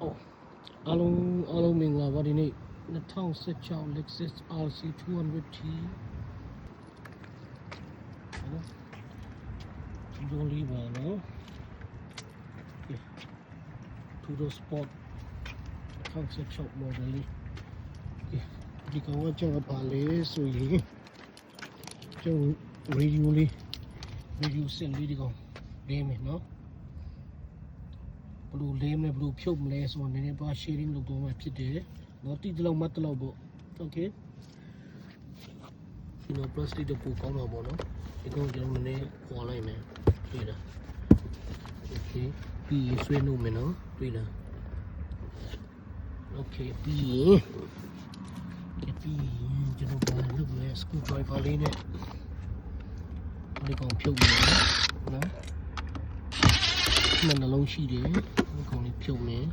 အော်အားလုံးအားလုံးမင်္ဂလာပါဒီနေ့2016 Lexus RC 200T နော်ဒီလိုလေးပါနော်တူဒိုစပေါ့2016 model လေးဒီကောင်ကကျွန်တော်ပါလေဆိုရင်ကျွန်တော် radio လေး radio set လေးဒီကောင်လေးမယ်နော် ဘယ်လိုလေးမလဲဘယ်လိုဖြုတ်မလဲဆိုတော့နည်းနည်းပါ sharing လုပ်တော့မှဖြစ်တယ်။တော့တိတလောက်မတ်တလောက်ပေါ့။ Okay ။ဒီတော့ plastic တော့ပိုကောင်းတော့ပေါ့နော်။ဒီကောင်ကျွန်တော်နည်းနည်းခွာလိုက်မယ်။တွေ့လား။ Okay ပြီးရင်ဆွဲလို့မယ်နော်။တွေ့လား။ Okay ပြီးရင်ဒီပြီးရင်ကျွန်တော်ဘာလုပ်မလဲ screw driver လေးနဲ့ဒီကောင်ဖြုတ်မယ်နော်။မှန်နှလုံးရှိတယ်ဒီ ကောင်လေးဖြုတ်မယ်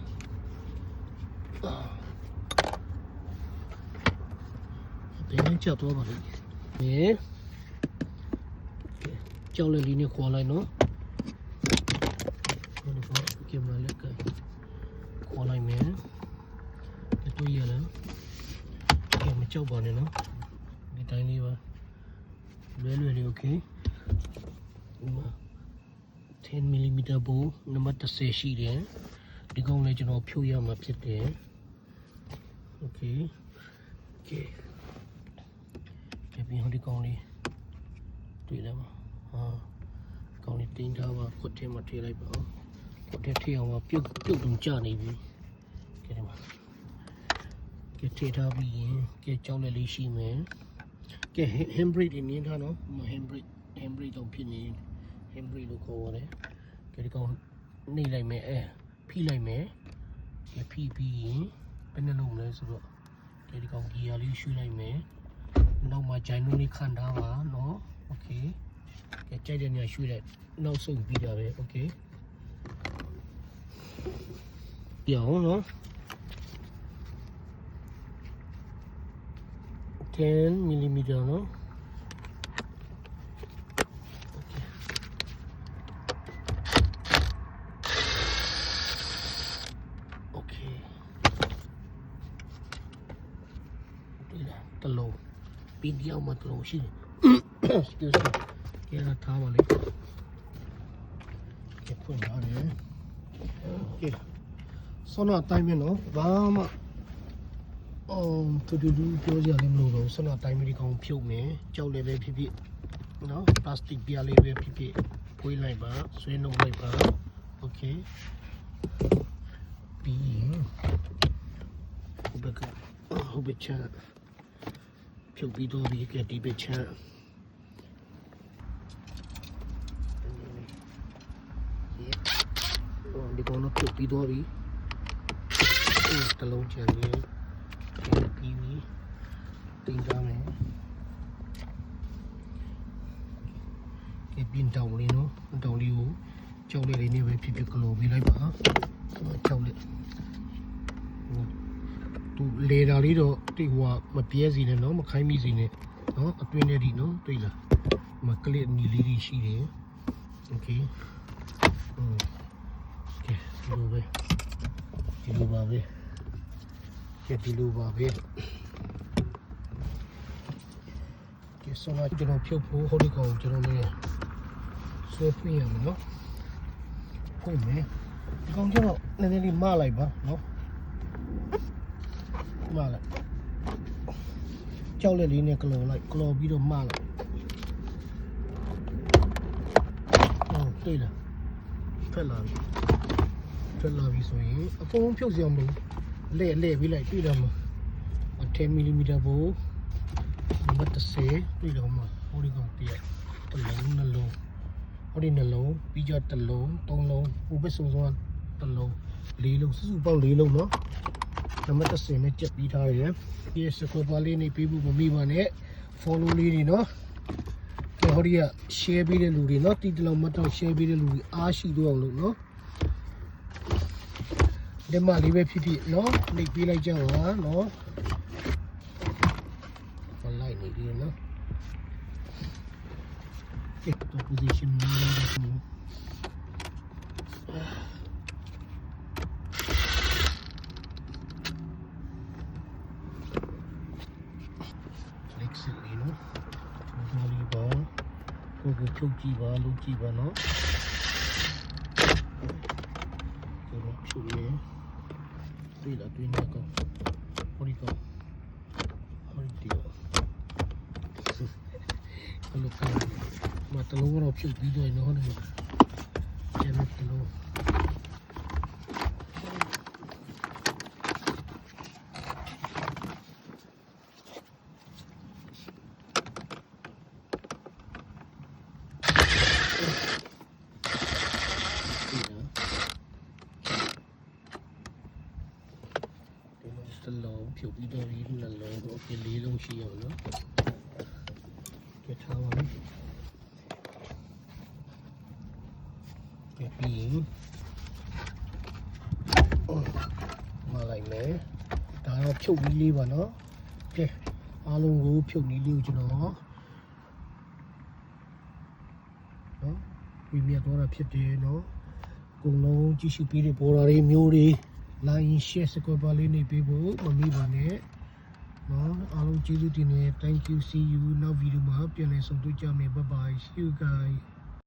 ဘယ်နဲ့ကြောက်တော့ပါလိမ့်မယ်ကြောက်လက်လေးနဲ့ခွာလိုက်နော်ဒီကောင်ကင်မရာလက်ကခွာလိုက်မယ်ဒီတွေ့ရလားကဲမကြောက်ပါနဲ့နော်ဒီတိုင်းလေးပါလွယ်လွယ်လေး okay ဒီမှာ 10 mm ဘူနံပါတ်30ရှိတယ်ဒီကောင်လေးကျွန်တော်ဖြုတ်ရမှာဖြစ်တယ် okay okay ကြည့်ပြီးဟိုဒီကောင်လေးတွေ့လားမဟာကောင်လေးတင်းထားပါခွတ်ထဲမှာထည့်လိုက်ပါခွတ်ထဲထည့်အောင်ပါပြုတ်ပြုတ်တုံကြနေပြီကဲဒီမှာကဲထည့်ထားပြီးရင်ကဲကြောက်လက်လေးရှိမယ်ကဲ handbrake နေထားနော် handbrake handbrake တော့ဖြစ်နေ handbrake လို့ခေါ်ရတယ်။ကြဒီကောင်နှိပ်လိုက်မယ်အဲဖိလိုက်မယ်။ကြဖိပြီးရင်ဘယ်နှလုံးမလဲဆိုတော့ကြဒီကောင်ဂီယာလေးရွှေ့လိုက်မယ်။နောက်မှာဂျိုင်းနုလေးခန့်ထားပါနော်။ Okay ။ကြကြိုက်တဲ့နေရာရွှေ့လိုက်နောက်ဆုံးပြီးတာပဲ။ Okay ။ပြောင်းနော်။10 mm နော်။ Okay ဒီလားတလုံး ပြီးဒီအောင်မတလုံးရှိတယ် excuse me ကဲလာထားပါလေကဲဖွင့်ပါလေကဲဆောနာတိုင်းမနော်ဘာမှအော်တူတူတူပြောကြလည်းမလို့တော့ဆောနာတိုင်းမဒီကောင်ဖြုတ်မယ်ကြောက်လည်းပဲဖြစ်ဖြစ်နော်ပလတ်စတစ်ပြားလေးပဲဖြစ်ဖြစ်ဖွေးလိုက်ပါဆွဲနှုတ်လိုက်ပါโอเค ပြီးရင်ဟိုဘက်ကဟိုဘက်ချမ်း ဖြုတ်ပြီးတော့ဒီကဒီဘက်ချမ်းဒီကောင်တော့ဖြုတ်ပြီးတော့ပြီတလုံးချမ်းလေးပြီးပြီတင်ကြမယ်ကပြင်တောင်းလေးနော်တောင်းလေးကိုကြောက်လေးလေးနဲ့ပဲဖြစ်ဖြစ်ကလိုပေးလိုက်ပါကြောက်လေး သူလေတာလေးတော့တိဟိုကမပြဲစီနဲ့နော်မခိုင်းမိစီနဲ့နော်အတွင်းထဲဒီနော်တွေ့လားမကလစ်နီလေးတွေရှိတယ်โอเคอืมโอเคဒီလိုပဲဒီလိုပါပဲကဲဒီလိုပါပဲကဲဆိုတော့ကျွန်တော်ဖြုတ်ဖို့ဟိုဒီကောင်ကျွန်တော်လည်းဆွဲဖွင့်ရမယ်နော်ဖွင့်မယ်ဒီကောင်ကျွန်တော်နည်းနည်းလေးမလိုက်ပါနော် မလိုက်ကြောက်လက်လေးနဲ့ကလော်လိုက်ကလော်ပြီးတော့မလိုက်ဟုတ်တွေ့လားဖက်လာပြီဖက်လာပြီဆိုရင်အကုန်လုံးဖြုတ်စရာမလိုလဲ့လဲ့ပြီးလိုက်တွေ့တော့မှာ10 mm ဘူမတ်30တွေ့တော့မှာဟိုဒီကောင်တည်းတလုံးနှလုံးဟိုဒီနှလုံးပြီးကြတစ်လုံးသုံးလုံးဟိုဘက်စုံစုံတစ်လုံးလေးလုံးစုစုပေါင်းလေးလုံးနော် နံပါတ်10နဲ့ကြက်ပြီးထားရယ်ဒီစကောပါလေးနေပြီးဖို့မမိပါနဲ့ follow လေးတွေနော်ကဲဟောဒီက share ပေးတဲ့လူတွေနော်တီတလုံးမတော့ share ပေးတဲ့လူတွေအားရှိတော့အောင်လို့နော်ဒီမှာလေးပဲဖြစ်ဖြစ်နော်လိတ်ပေးလိုက်ကြပါနော်ဖလိုက်နေပြီနော်ကဲတော့ position လေးနော် ကိုဖြုတ်ကြည့်ပါလုပ်ကြည့်ပါနော်ကျွန်တော်ဖြုတ်ရတွေ့လားတွေ့နေကောဟိုဒီကောဟိုဒီကောဘယ်လိုကောမတလုံးတော့ဖြုတ်ပြီးတော့နော်ဒီကျန်တဲ့တလုံး စလုံးဖြုတ် ပြီးတော့ဒီနှလုံးတော့အပြလေးလုံးရှိရအောင်နော်ကြက်ထားပါမယ်ကြက်ပြီးရင်မလိုက်မယ်ဒါတော့ဖြုတ်ပြီးလေးပါနော်ကဲအားလုံးကိုဖြုတ်ပြီးလေးကိုကျွန်တော်နော်ပြီးမြတ်တော့တာဖြစ်တယ်နော်အကုန်လုံးကြည့်ရှုပြီးတဲ့ပေါ်တာတွေမျိုးတွေ line share စကွာပါလေးနေပေးဖို့မမိပါနဲ့နော်အားလုံးကျေးဇူးတင်နေ thank you see you နောက်ဗီဒီယိုမှာပြန်လည်ဆုံတွေ့ကြမယ် bye bye see you guys